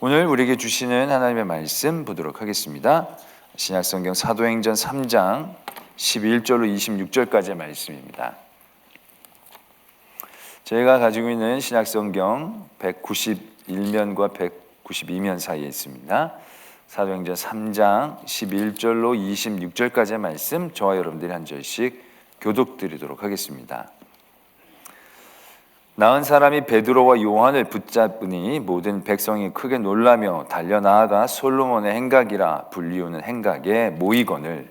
오늘 우리에게 주시는 하나님의 말씀 보도록 하겠습니다. 신약성경 사도행전 3장 11절로 26절까지의 말씀입니다. 제가 가지고 있는 신약성경 191면과 192면 사이에 있습니다. 사도행전 3장 11절로 26절까지의 말씀 저와 여러분들이 한 절씩 교독 드리도록 하겠습니다. 나은 사람이 베드로와 요한을 붙잡으니 모든 백성이 크게 놀라며 달려 나아가 솔로몬의 행각이라 불리우는 행각에 모이거늘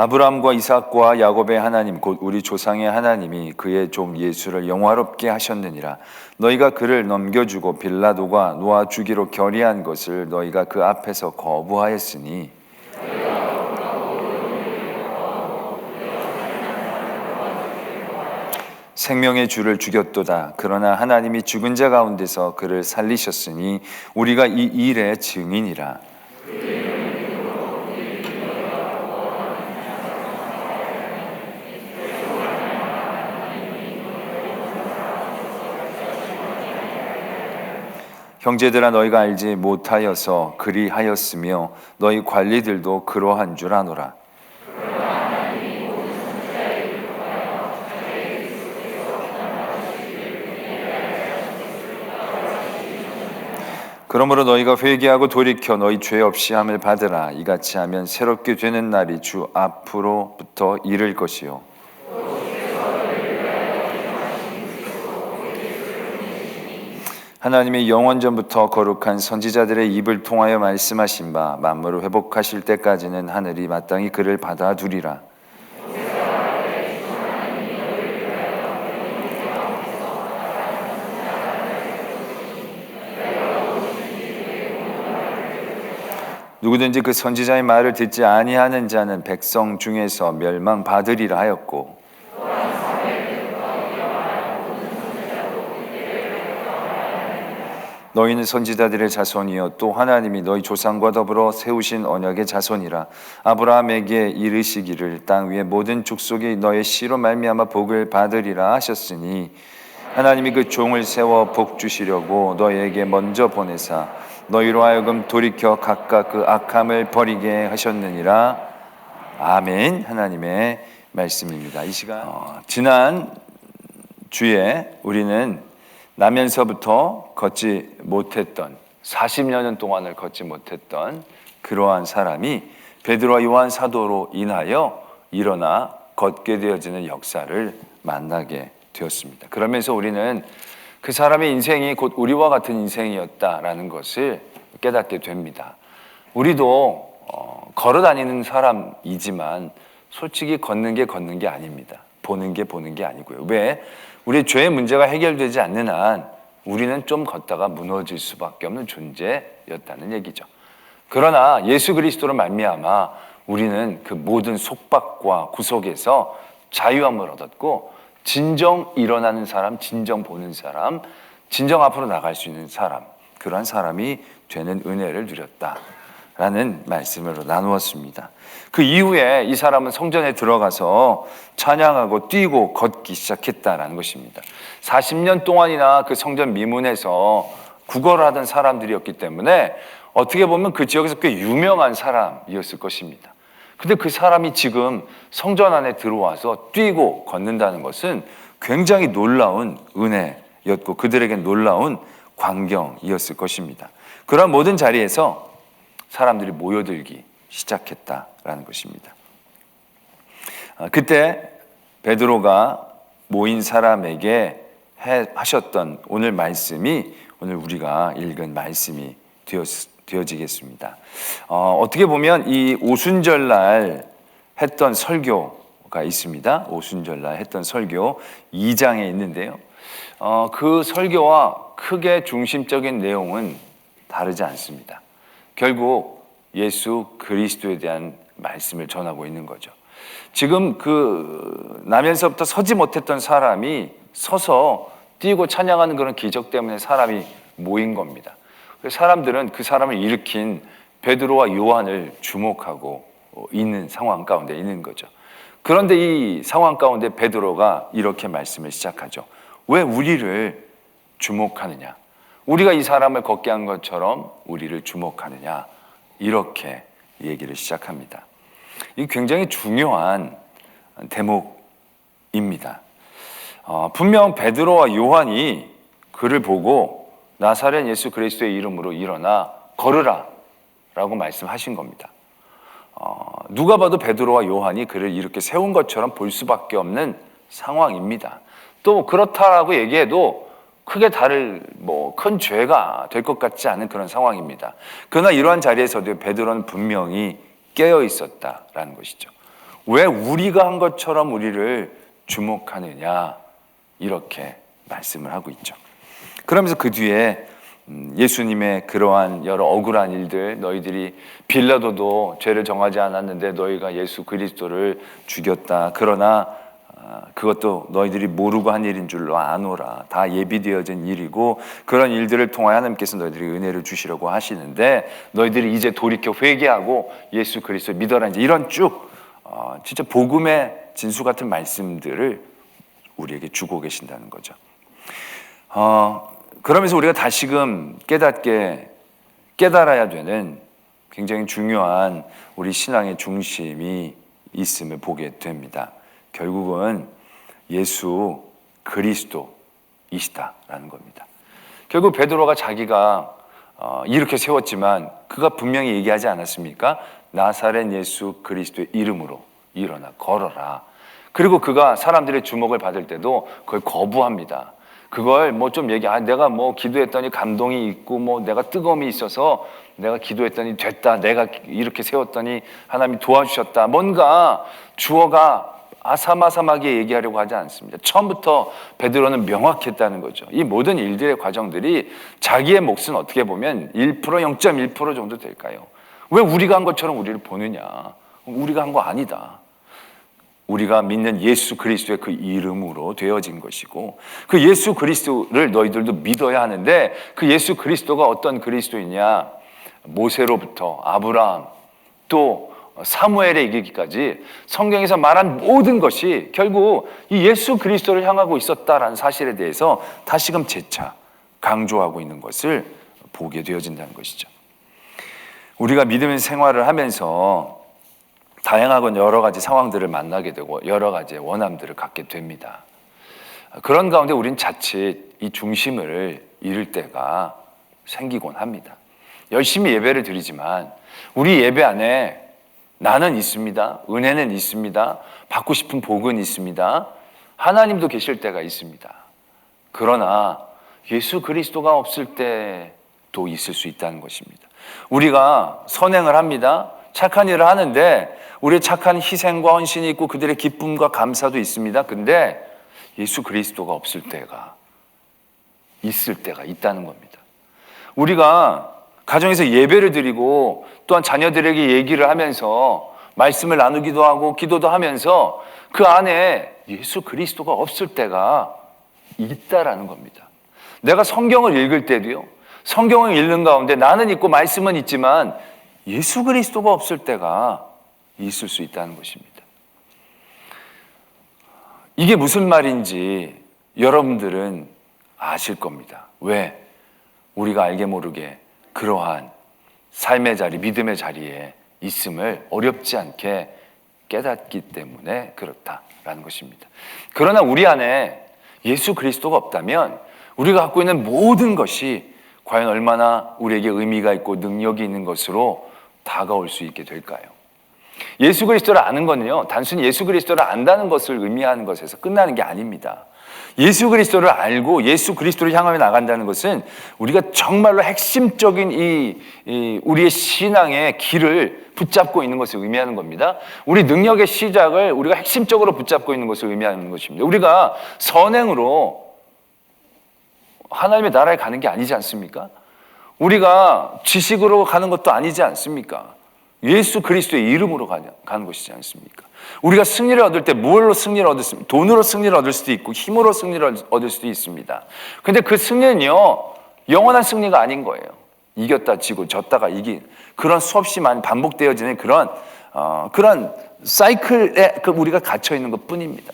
아브라함과 이삭과 야곱의 하나님 곧 우리 조상의 하나님이 그의 종 예수를 영화롭게 하셨느니라. 너희가 그를 넘겨주고 빌라도가 놓아 주기로 결의한 것을 너희가 그 앞에서 거부하였으니. 생명의 주를 죽였도다. 그러나 하나님이 죽은 자 가운데서 그를 살리셨으니 우리가 이 일의 증인이라 형제들아 너희가 알지 못하여서 그리하였으며 너희 관리들도 그러한 줄 아노라. 그러므로 너희가 회개하고 돌이켜 너희 죄 없이 함을 받으라. 이같이 하면 새롭게 되는 날이 주 앞으로부터 이를 것이요. 하나님이 영원 전부터 거룩한 선지자들의 입을 통하여 말씀하신 바 만물을 회복하실 때까지는 하늘이 마땅히 그를 받아두리라. 누구든지 그 선지자의 말을 듣지 아니하는 자는 백성 중에서 멸망받으리라 하였고 너희는 선지자들의 자손이요 또 하나님이 너희 조상과 더불어 세우신 언약의 자손이라. 아브라함에게 이르시기를 땅 위의 모든 족속이 너의 씨로 말미암아 복을 받으리라 하셨으니 하나님이 그 종을 세워 복 주시려고 너희에게 먼저 보내사 너희로 하여금 돌이켜 각각 그 악함을 버리게 하셨느니라. 아멘. 하나님의 말씀입니다. 이 시간 어, 지난 주에 우리는 나면서부터 걷지 못했던 40년 동안을 걷지 못했던 그러한 사람이 베드로와 요한 사도로 인하여 일어나 걷게 되어지는 역사를 만나게 되었습니다. 그러면서 우리는 그 사람의 인생이 곧 우리와 같은 인생이었다라는 것을 깨닫게 됩니다. 우리도 어, 걸어 다니는 사람이지만 솔직히 걷는 게 걷는 게 아닙니다. 보는 게 보는 게 아니고요. 왜? 우리 죄의 문제가 해결되지 않는 한 우리는 좀 걷다가 무너질 수밖에 없는 존재였다는 얘기죠. 그러나 예수 그리스도로 말미암아 우리는 그 모든 속박과 구속에서 자유함을 얻었고 진정 일어나는 사람, 진정 보는 사람, 진정 앞으로 나갈 수 있는 사람, 그러한 사람이 되는 은혜를 누렸다. 라는 말씀으로 나누었습니다. 그 이후에 이 사람은 성전에 들어가서 찬양하고 뛰고 걷기 시작했다라는 것입니다. 40년 동안이나 그 성전 미문에서 구걸을 하던 사람들이었기 때문에 어떻게 보면 그 지역에서 꽤 유명한 사람이었을 것입니다. 근데 그 사람이 지금 성전 안에 들어와서 뛰고 걷는다는 것은 굉장히 놀라운 은혜였고 그들에게 놀라운 광경이었을 것입니다. 그런 모든 자리에서 사람들이 모여들기 시작했다라는 것입니다. 아, 그때 베드로가 모인 사람에게 하셨던 오늘 말씀이 오늘 우리가 읽은 말씀이 되어, 지겠습니다 어, 떻게 보면 이 오순절날 했던 설교가 있습니다. 오순절날 했던 설교 2장에 있는데요. 어, 그 설교와 크게 중심적인 내용은 다르지 않습니다. 결국 예수 그리스도에 대한 말씀을 전하고 있는 거죠. 지금 그 나면서부터 서지 못했던 사람이 서서 뛰고 찬양하는 그런 기적 때문에 사람이 모인 겁니다. 사람들은 그 사람을 일으킨 베드로와 요한을 주목하고 어, 있는 상황 가운데 있는 거죠. 그런데 이 상황 가운데 베드로가 이렇게 말씀을 시작하죠. 왜 우리를 주목하느냐? 우리가 이 사람을 걷게 한 것처럼 우리를 주목하느냐? 이렇게 얘기를 시작합니다. 이 굉장히 중요한 대목입니다. 어, 분명 베드로와 요한이 그를 보고 나사렛 예수 그리스도의 이름으로 일어나 걸으라 라고 말씀하신 겁니다. 어, 누가 봐도 베드로와 요한이 그를 이렇게 세운 것처럼 볼 수밖에 없는 상황입니다. 또 그렇다라고 얘기해도 크게 다를 뭐 큰 죄가 될 것 같지 않은 그런 상황입니다. 그러나 이러한 자리에서도 베드로는 분명히 깨어 있었다라는 것이죠. 왜 우리가 한 것처럼 우리를 주목하느냐 이렇게 말씀을 하고 있죠. 그러면서 그 뒤에 음, 예수님의 그러한 여러 억울한 일들 너희들이 빌라도도 죄를 정하지 않았는데 너희가 예수 그리스도를 죽였다. 그러나 아, 그것도 너희들이 모르고 한 일인 줄로 아노라. 다 예비되어진 일이고 그런 일들을 통하여 하나님께서 너희들이 은혜를 주시려고 하시는데 너희들이 이제 돌이켜 회개하고 예수 그리스도 믿어라. 이제 이런 쭉 어, 진짜 복음의 진수 같은 말씀들을 우리에게 주고 계신다는 거죠. 어, 그러면서 우리가 다시금 깨닫게 깨달아야 되는 굉장히 중요한 우리 신앙의 중심이 있음을 보게 됩니다. 결국은 예수 그리스도이시다라는 겁니다. 결국 베드로가 자기가 어, 이렇게 세웠지만 그가 분명히 얘기하지 않았습니까? 나사렛 예수 그리스도의 이름으로 일어나 걸어라. 그리고 그가 사람들의 주목을 받을 때도 그걸 거부합니다. 그걸 뭐 좀 얘기, 아, 내가 뭐 기도했더니 감동이 있고 뭐 내가 뜨거움이 있어서 내가 기도했더니 됐다. 내가 이렇게 세웠더니 하나님이 도와주셨다. 뭔가 주어가 아사마삼하게 얘기하려고 하지 않습니다. 처음부터 베드로는 명확했다는 거죠. 이 모든 일들의 과정들이 자기의 몫은 어떻게 보면 1% 0.1% 정도 될까요? 왜 우리가 한 것처럼 우리를 보느냐? 우리가 한 거 아니다. 우리가 믿는 예수 그리스도의 그 이름으로 되어진 것이고 그 예수 그리스도를 너희들도 믿어야 하는데 그 예수 그리스도가 어떤 그리스도이냐? 모세로부터 아브라함 또 사무엘에 이르기까지 성경에서 말한 모든 것이 결국 이 예수 그리스도를 향하고 있었다라는 사실에 대해서 다시금 재차 강조하고 있는 것을 보게 되어진다는 것이죠. 우리가 믿음의 생활을 하면서 다양하고 여러 가지 상황들을 만나게 되고 여러 가지의 원함들을 갖게 됩니다. 그런 가운데 우린 자칫 이 중심을 잃을 때가 생기곤 합니다. 열심히 예배를 드리지만 우리 예배 안에 나는 있습니다. 은혜는 있습니다. 받고 싶은 복은 있습니다. 하나님도 계실 때가 있습니다. 그러나 예수 그리스도가 없을 때도 있을 수 있다는 것입니다. 우리가 선행을 합니다. 착한 일을 하는데 우리의 착한 희생과 헌신이 있고 그들의 기쁨과 감사도 있습니다. 근데 예수 그리스도가 없을 때가 있을 때가 있다는 겁니다. 우리가 가정에서 예배를 드리고 또한 자녀들에게 얘기를 하면서 말씀을 나누기도 하고 기도도 하면서 그 안에 예수 그리스도가 없을 때가 있다라는 겁니다. 내가 성경을 읽을 때도요. 성경을 읽는 가운데 나는 있고 말씀은 있지만 예수 그리스도가 없을 때가 있을 수 있다는 것입니다. 이게 무슨 말인지 여러분들은 아실 겁니다. 왜? 우리가 알게 모르게 그러한 삶의 자리, 믿음의 자리에 있음을 어렵지 않게 깨닫기 때문에 그렇다라는 것입니다. 그러나 우리 안에 예수 그리스도가 없다면 우리가 갖고 있는 모든 것이 과연 얼마나 우리에게 의미가 있고 능력이 있는 것으로 다가올 수 있게 될까요? 예수 그리스도를 아는 것은요, 단순히 예수 그리스도를 안다는 것을 의미하는 것에서 끝나는 게 아닙니다. 예수 그리스도를 알고 예수 그리스도를 향하여 나간다는 것은 우리가 정말로 핵심적인 이, 이 우리의 신앙의 길을 붙잡고 있는 것을 의미하는 겁니다. 우리 능력의 시작을 우리가 핵심적으로 붙잡고 있는 것을 의미하는 것입니다. 우리가 선행으로 하나님의 나라에 가는 게 아니지 않습니까? 우리가 지식으로 가는 것도 아니지 않습니까? 예수 그리스도의 이름으로 가는 것이지 않습니까? 우리가 승리를 얻을 때 무엇로 승리를 얻을 수 돈으로 승리를 얻을 수도 있고 힘으로 승리를 얻을 수도 있습니다. 근데 그 승리는요 영원한 승리가 아닌 거예요. 이겼다 지고 졌다가 이기 그런 수없이 많이 반복되어지는 그런 어, 그런 사이클에 그 우리가 갇혀 있는 것 뿐입니다.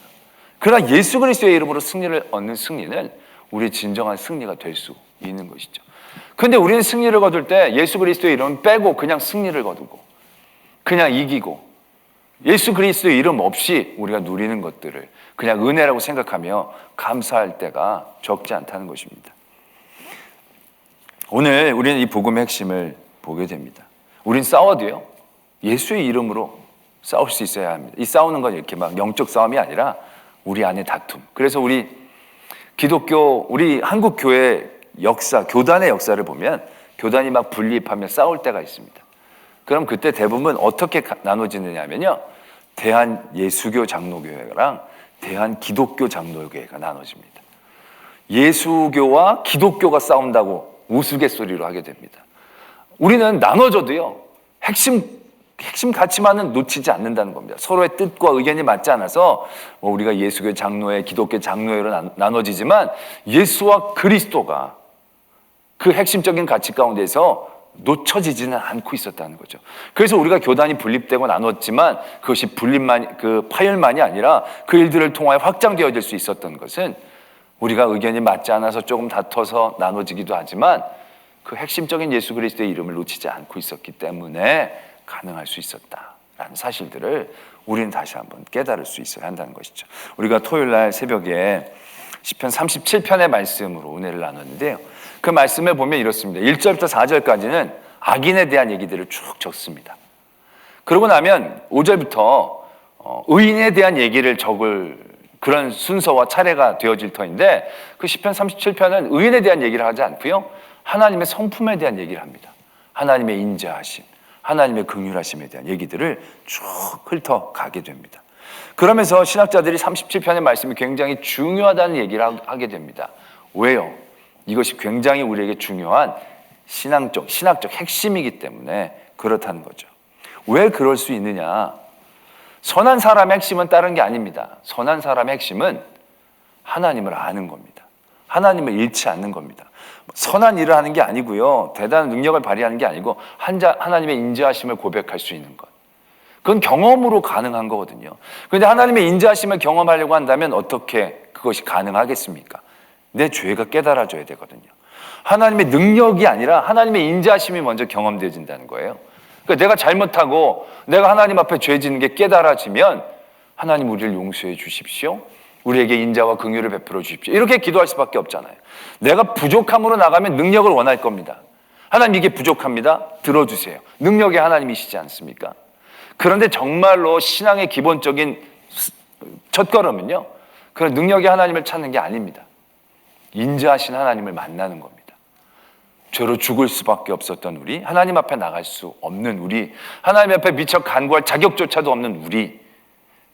그러나 예수 그리스도의 이름으로 승리를 얻는 승리는 우리의 진정한 승리가 될 수 있는 것이죠. 근데 우리는 승리를 거둘 때 예수 그리스도의 이름 빼고 그냥 승리를 거두고 그냥 이기고 예수 그리스도의 이름 없이 우리가 누리는 것들을 그냥 은혜라고 생각하며 감사할 때가 적지 않다는 것입니다. 오늘 우리는 이 복음의 핵심을 보게 됩니다. 우린 싸워도요. 예수의 이름으로 싸울 수 있어야 합니다. 이 싸우는 건 이렇게 막 영적 싸움이 아니라 우리 안의 다툼. 그래서 우리 기독교 우리 한국 교회 역사, 교단의 역사를 보면 교단이 막 분립하며 싸울 때가 있습니다. 그럼 그때 대부분 어떻게 가- 나눠지느냐면요. 대한 예수교 장로교회랑 대한 기독교 장로교회가 나눠집니다. 예수교와 기독교가 싸운다고 우스갯소리로 하게 됩니다. 우리는 나눠져도요, 핵심, 핵심 가치만은 놓치지 않는다는 겁니다. 서로의 뜻과 의견이 맞지 않아서 뭐 우리가 예수교 장로회, 기독교 장로회로 나- 나눠지지만 예수와 그리스도가 그 핵심적인 가치 가운데서 놓쳐지지는 않고 있었다는 거죠. 그래서 우리가 교단이 분립되고 나눴지만 그것이 분립만 그 파열만이 아니라 그 일들을 통하여 확장되어질 수 있었던 것은 우리가 의견이 맞지 않아서 조금 다퉈서 나눠지기도 하지만 그 핵심적인 예수 그리스도의 이름을 놓치지 않고 있었기 때문에 가능할 수 있었다라는 사실들을 우리는 다시 한번 깨달을 수 있어야 한다는 것이죠. 우리가 토요일 날 새벽에 시편 37편의 말씀으로 은혜를 나눴는데요. 그 말씀에 보면 이렇습니다. 1절부터 4절까지는 악인에 대한 얘기들을 쭉 적습니다. 그러고 나면 5절부터 어, 의인에 대한 얘기를 적을 그런 순서와 차례가 되어질 터인데 그 시편 37편은 의인에 대한 얘기를 하지 않고요. 하나님의 성품에 대한 얘기를 합니다. 하나님의 인자하심, 하나님의 긍휼하심에 대한 얘기들을 쭉 훑어 가게 됩니다. 그러면서 신학자들이 37편의 말씀이 굉장히 중요하다는 얘기를 하- 하게 됩니다. 왜요? 이것이 굉장히 우리에게 중요한 신앙적, 신학적 핵심이기 때문에 그렇다는 거죠. 왜 그럴 수 있느냐? 선한 사람의 핵심은 다른 게 아닙니다. 선한 사람의 핵심은 하나님을 아는 겁니다. 하나님을 잃지 않는 겁니다. 선한 일을 하는 게 아니고요. 대단한 능력을 발휘하는 게 아니고 한자, 하나님의 인자하심을 고백할 수 있는 것. 그건 경험으로 가능한 거거든요. 그런데 하나님의 인자하심을 경험하려고 한다면 어떻게 그것이 가능하겠습니까? 내 죄가 깨달아져야 되거든요. 하나님의 능력이 아니라 하나님의 인자하심이 먼저 경험되어진다는 거예요. 그러니까 내가 잘못하고 내가 하나님 앞에 죄 짓는 게 깨달아지면 하나님 우리를 용서해 주십시오. 우리에게 인자와 긍휼을 베풀어 주십시오. 이렇게 기도할 수밖에 없잖아요. 내가 부족함으로 나가면 능력을 원할 겁니다. 하나님 이게 부족합니다. 들어주세요. 능력의 하나님이시지 않습니까? 그런데 정말로 신앙의 기본적인 첫걸음은요. 그런 능력의 하나님을 찾는 게 아닙니다. 인자하신 하나님을 만나는 겁니다. 죄로 죽을 수밖에 없었던 우리, 하나님 앞에 나갈 수 없는 우리, 하나님 앞에 미처 간구할 자격조차도 없는 우리,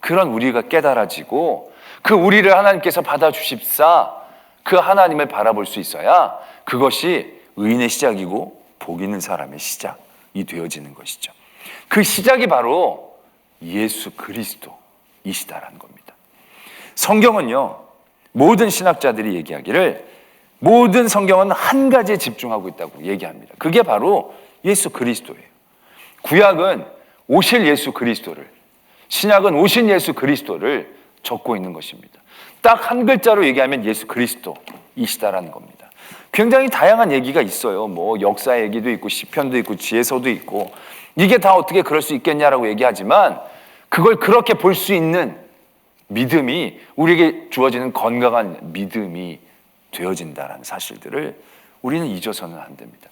그런 우리가 깨달아지고 그 우리를 하나님께서 받아주십사 그 하나님을 바라볼 수 있어야 그것이 의인의 시작이고 복 있는 사람의 시작이 되어지는 것이죠. 그 시작이 바로 예수 그리스도이시다라는 겁니다. 성경은요, 모든 신학자들이 얘기하기를 모든 성경은 한 가지에 집중하고 있다고 얘기합니다. 그게 바로 예수 그리스도예요. 구약은 오실 예수 그리스도를, 신약은 오신 예수 그리스도를 적고 있는 것입니다. 딱 한 글자로 얘기하면 예수 그리스도이시다라는 겁니다. 굉장히 다양한 얘기가 있어요. 뭐 역사 얘기도 있고 시편도 있고 지혜서도 있고 이게 다 어떻게 그럴 수 있겠냐라고 얘기하지만 그걸 그렇게 볼 수 있는 믿음이 우리에게 주어지는 건강한 믿음이 되어진다라는 사실들을 우리는 잊어서는 안 됩니다.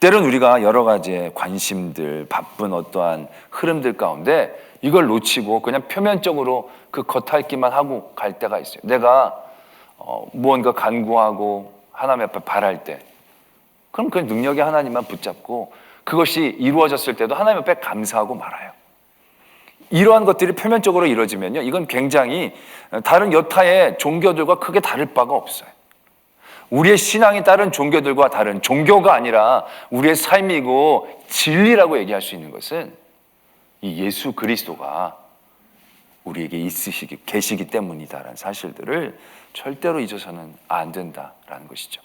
때론 우리가 여러 가지의 관심들, 바쁜 어떠한 흐름들 가운데 이걸 놓치고 그냥 표면적으로 그 겉핥기만 하고 갈 때가 있어요. 내가 어, 무언가 간구하고 하나님 앞에 바랄 때 그럼 그 능력의 하나님만 붙잡고 그것이 이루어졌을 때도 하나님 앞에 감사하고 말아요. 이러한 것들이 표면적으로 이루어지면요. 이건 굉장히 다른 여타의 종교들과 크게 다를 바가 없어요. 우리의 신앙이 다른 종교들과 다른 종교가 아니라 우리의 삶이고 진리라고 얘기할 수 있는 것은 이 예수 그리스도가 우리에게 있으시기 계시기 때문이다라는 사실들을 절대로 잊어서는 안 된다라는 것이죠.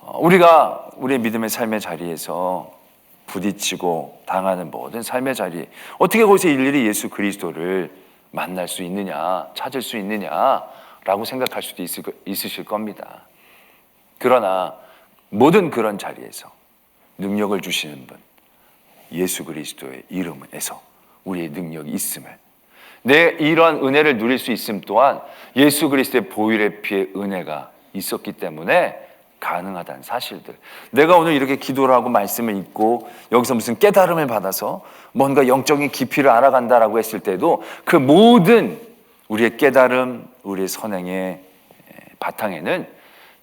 어, 우리가 우리의 믿음의 삶의 자리에서 부딪히고 당하는 모든 삶의 자리 어떻게 거기서 일일이 예수 그리스도를 만날 수 있느냐 찾을 수 있느냐라고 생각할 수도 있을, 거- 있으실 겁니다. 그러나 모든 그런 자리에서 능력을 주시는 분 예수 그리스도의 이름에서 우리의 능력이 있음을 내 이런 은혜를 누릴 수 있음 또한 예수 그리스도의 보혈의 피의 은혜가 있었기 때문에 가능하다는 사실들. 내가 오늘 이렇게 기도를 하고 말씀을 읽고 여기서 무슨 깨달음을 받아서 뭔가 영적인 깊이를 알아간다라고 했을 때도 그 모든 우리의 깨달음, 우리의 선행의 바탕에는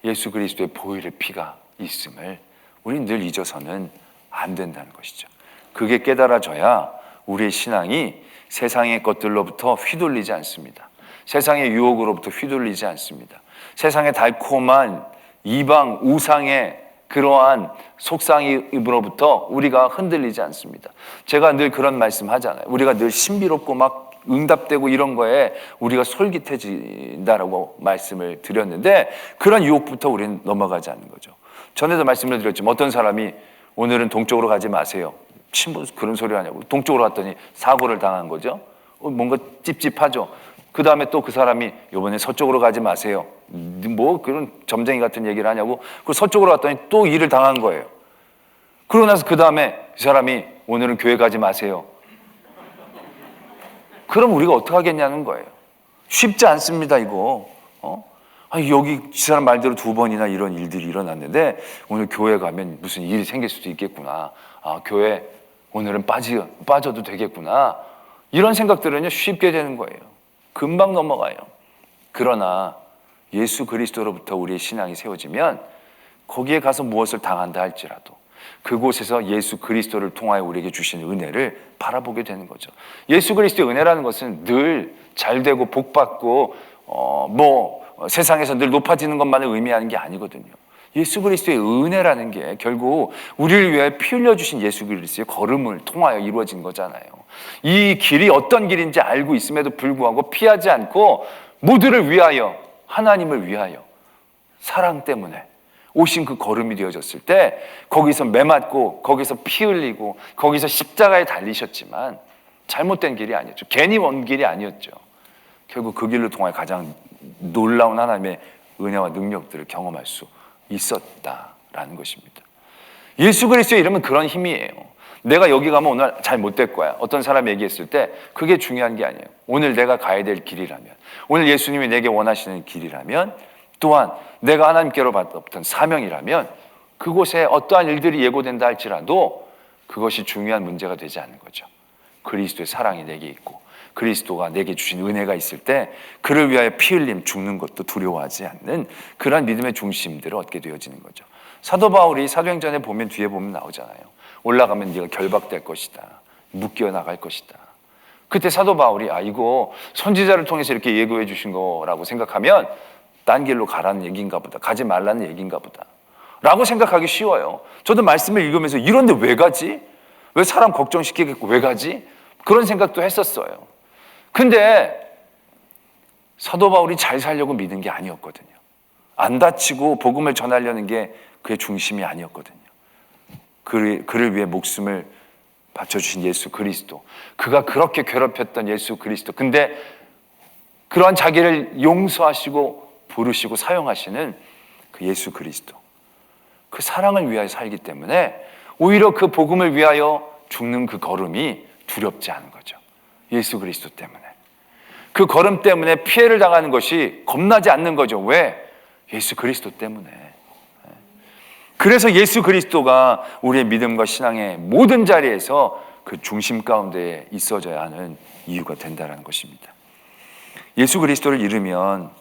예수 그리스도의 보혈의 피가 있음을 우리는 늘 잊어서는 안 된다는 것이죠. 그게 깨달아져야 우리의 신앙이 세상의 것들로부터 휘둘리지 않습니다. 세상의 유혹으로부터 휘둘리지 않습니다. 세상의 달콤한 이방 우상의 그러한 속상임으로부터 우리가 흔들리지 않습니다. 제가 늘 그런 말씀 하잖아요. 우리가 늘 신비롭고 막 응답되고 이런 거에 우리가 솔깃해진다라고 말씀을 드렸는데 그런 유혹부터 우리는 넘어가지 않는 거죠. 전에도 말씀을 드렸지만 어떤 사람이 오늘은 동쪽으로 가지 마세요. 신부 그런 소리 하냐고. 동쪽으로 갔더니 사고를 당한 거죠. 어, 뭔가 찝찝하죠. 그 다음에 또 그 사람이 이번에 서쪽으로 가지 마세요. 뭐 그런 점쟁이 같은 얘기를 하냐고. 그 서쪽으로 갔더니 또 일을 당한 거예요. 그러고 나서 그 다음에 이 사람이 오늘은 교회 가지 마세요. 그럼 우리가 어떻게 하겠냐는 거예요. 쉽지 않습니다, 이거. 어? 아니, 여기 이 사람 말대로 두 번이나 이런 일들이 일어났는데 오늘 교회 가면 무슨 일이 생길 수도 있겠구나. 아, 교회 오늘은 빠지, 빠져도 되겠구나. 이런 생각들은요, 쉽게 되는 거예요. 금방 넘어가요. 그러나 예수 그리스도로부터 우리의 신앙이 세워지면 거기에 가서 무엇을 당한다 할지라도 그곳에서 예수 그리스도를 통하여 우리에게 주신 은혜를 바라보게 되는 거죠. 예수 그리스도의 은혜라는 것은 늘 잘되고 복받고 어, 뭐 세상에서 늘 높아지는 것만을 의미하는 게 아니거든요. 예수 그리스도의 은혜라는 게 결국 우리를 위해 피 흘려 주신 예수 그리스도의 걸음을 통하여 이루어진 거잖아요. 이 길이 어떤 길인지 알고 있음에도 불구하고 피하지 않고 모두를 위하여 하나님을 위하여 사랑 때문에 오신 그 걸음이 되어졌을 때 거기서 매맞고 거기서 피 흘리고 거기서 십자가에 달리셨지만 잘못된 길이 아니었죠. 괜히 먼 길이 아니었죠. 결국 그 길로 통하여 가장 놀라운 하나님의 은혜와 능력들을 경험할 수 있었다라는 것입니다. 예수 그리스도의 이름은 그런 힘이에요. 내가 여기 가면 오늘 잘 못 될 거야. 어떤 사람이 얘기했을 때 그게 중요한 게 아니에요. 오늘 내가 가야 될 길이라면, 오늘 예수님이 내게 원하시는 길이라면, 또한 내가 하나님께로 받았던 사명이라면 그곳에 어떠한 일들이 예고된다 할지라도 그것이 중요한 문제가 되지 않는 거죠. 그리스도의 사랑이 내게 있고 그리스도가 내게 주신 은혜가 있을 때 그를 위하여 피 흘림 죽는 것도 두려워하지 않는 그러한 믿음의 중심들을 얻게 되어지는 거죠. 사도 바울이 사도행전에 보면 뒤에 보면 나오잖아요. 올라가면 네가 결박될 것이다. 묶여 나갈 것이다. 그때 사도 바울이 아 이거 선지자를 통해서 이렇게 예고해 주신 거라고 생각하면 딴 길로 가라는 얘기인가 보다. 가지 말라는 얘기인가 보다. 라고 생각하기 쉬워요. 저도 말씀을 읽으면서 이런데 왜 가지? 왜 사람 걱정시키겠고 왜 가지? 그런 생각도 했었어요. 근데 사도 바울이 잘 살려고 믿은 게 아니었거든요. 안 다치고 복음을 전하려는 게 그의 중심이 아니었거든요. 그를, 그를 위해 목숨을 바쳐주신 예수 그리스도. 그가 그렇게 괴롭혔던 예수 그리스도. 근데 그러한 자기를 용서하시고 부르시고 사용하시는 그 예수 그리스도. 그 사랑을 위하여 살기 때문에 오히려 그 복음을 위하여 죽는 그 걸음이 두렵지 않은 거죠. 예수 그리스도 때문에. 그 걸음 때문에 피해를 당하는 것이 겁나지 않는 거죠. 왜? 예수 그리스도 때문에. 그래서 예수 그리스도가 우리의 믿음과 신앙의 모든 자리에서 그 중심 가운데 있어져야 하는 이유가 된다는 것입니다. 예수 그리스도를 잃으면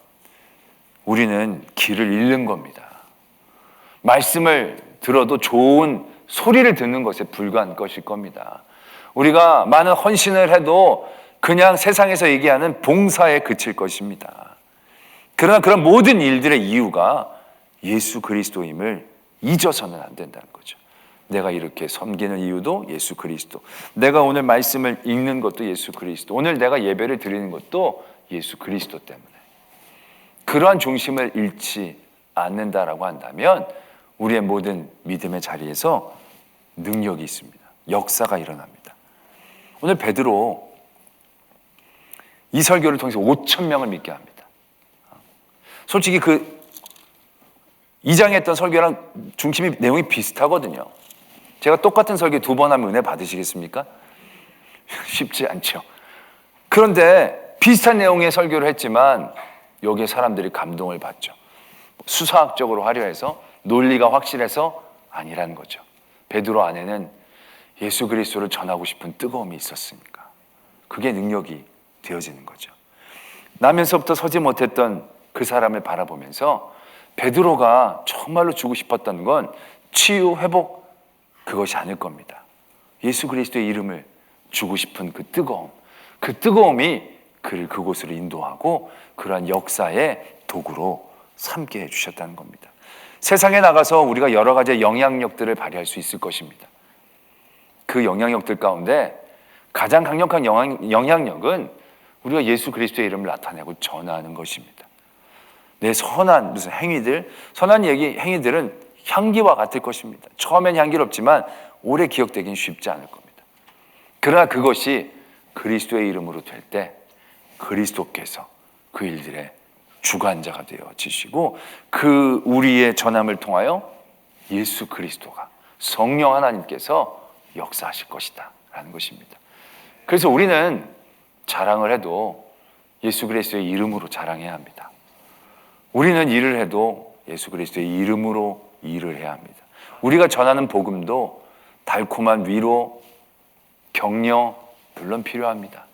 우리는 길을 잃는 겁니다. 말씀을 들어도 좋은 소리를 듣는 것에 불과한 것일 겁니다. 우리가 많은 헌신을 해도 그냥 세상에서 얘기하는 봉사에 그칠 것입니다. 그러나 그런 모든 일들의 이유가 예수 그리스도임을 잊어서는 안 된다는 거죠. 내가 이렇게 섬기는 이유도 예수 그리스도. 내가 오늘 말씀을 읽는 것도 예수 그리스도. 오늘 내가 예배를 드리는 것도 예수 그리스도 때문에. 그러한 중심을 잃지 않는다라고 한다면 우리의 모든 믿음의 자리에서 능력이 있습니다. 역사가 일어납니다. 오늘 베드로 이 설교를 통해서 5천 명을 믿게 합니다. 솔직히 그 2장에 했던 설교랑 중심이 내용이 비슷하거든요. 제가 똑같은 설교 두 번 하면 은혜 받으시겠습니까? 쉽지 않죠. 그런데 비슷한 내용의 설교를 했지만 여기에 사람들이 감동을 받죠. 수사학적으로 화려해서 논리가 확실해서 아니라는 거죠. 베드로 안에는 예수 그리스도를 전하고 싶은 뜨거움이 있었으니까 그게 능력이 되어지는 거죠. 나면서부터 서지 못했던 그 사람을 바라보면서 베드로가 정말로 주고 싶었던 건 치유 회복 그것이 아닐 겁니다. 예수 그리스도의 이름을 주고 싶은 그 뜨거움, 그 뜨거움이 그를 그곳으로 인도하고 그러한 역사의 도구로 삼게 해주셨다는 겁니다. 세상에 나가서 우리가 여러 가지 영향력들을 발휘할 수 있을 것입니다. 그 영향력들 가운데 가장 강력한 영향, 영향력은 우리가 예수 그리스도의 이름을 나타내고 전하는 것입니다. 내 선한 무슨 행위들, 선한 얘기, 행위들은 향기와 같을 것입니다. 처음엔 향기롭지만 오래 기억되긴 쉽지 않을 겁니다. 그러나 그것이 그리스도의 이름으로 될 때 그리스도께서 그 일들의 주관자가 되어지시고 그 우리의 전함을 통하여 예수 그리스도가 성령 하나님께서 역사하실 것이다 라는 것입니다. 그래서 우리는 자랑을 해도 예수 그리스도의 이름으로 자랑해야 합니다. 우리는 일을 해도 예수 그리스도의 이름으로 일을 해야 합니다. 우리가 전하는 복음도 달콤한 위로, 격려 물론 필요합니다.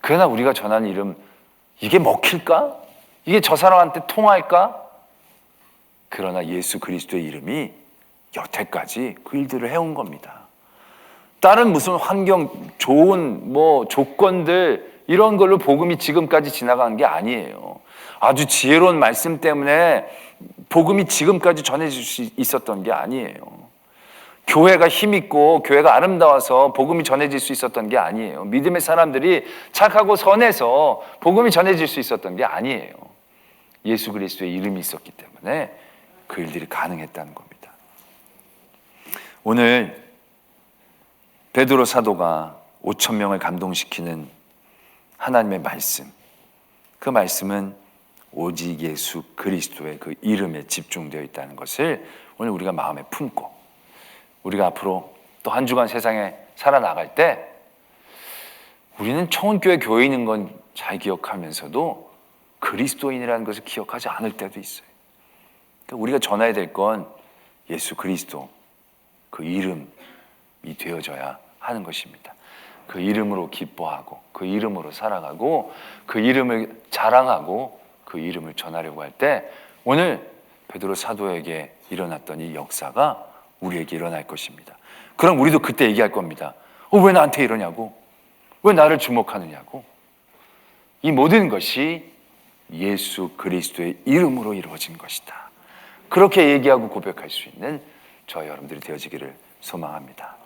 그러나 우리가 전하는 이름 이게 먹힐까? 이게 저 사람한테 통할까? 그러나 예수 그리스도의 이름이 여태까지 그 일들을 해온 겁니다. 다른 무슨 환경, 좋은 뭐 조건들 이런 걸로 복음이 지금까지 지나간 게 아니에요. 아주 지혜로운 말씀 때문에 복음이 지금까지 전해질 수 있었던 게 아니에요. 교회가 힘있고 교회가 아름다워서 복음이 전해질 수 있었던 게 아니에요. 믿음의 사람들이 착하고 선해서 복음이 전해질 수 있었던 게 아니에요. 예수 그리스도의 이름이 있었기 때문에 그 일들이 가능했다는 겁니다. 오늘 베드로 사도가 5천 명을 감동시키는 하나님의 말씀. 그 말씀은 오직 예수 그리스도의 그 이름에 집중되어 있다는 것을 오늘 우리가 마음에 품고 우리가 앞으로 또 한 주간 세상에 살아나갈 때 우리는 청운교회 교회인인 건 잘 기억하면서도 그리스도인이라는 것을 기억하지 않을 때도 있어요. 그러니까 우리가 전해야 될 건 예수 그리스도 그 이름이 되어져야 하는 것입니다. 그 이름으로 기뻐하고 그 이름으로 살아가고 그 이름을 자랑하고 그 이름을 전하려고 할 때 오늘 베드로 사도에게 일어났던 이 역사가 우리에게 일어날 것입니다. 그럼 우리도 그때 얘기할 겁니다. 어, 왜 나한테 이러냐고? 왜 나를 주목하느냐고? 이 모든 것이 예수 그리스도의 이름으로 이루어진 것이다. 그렇게 얘기하고 고백할 수 있는 저 여러분들이 되어지기를 소망합니다.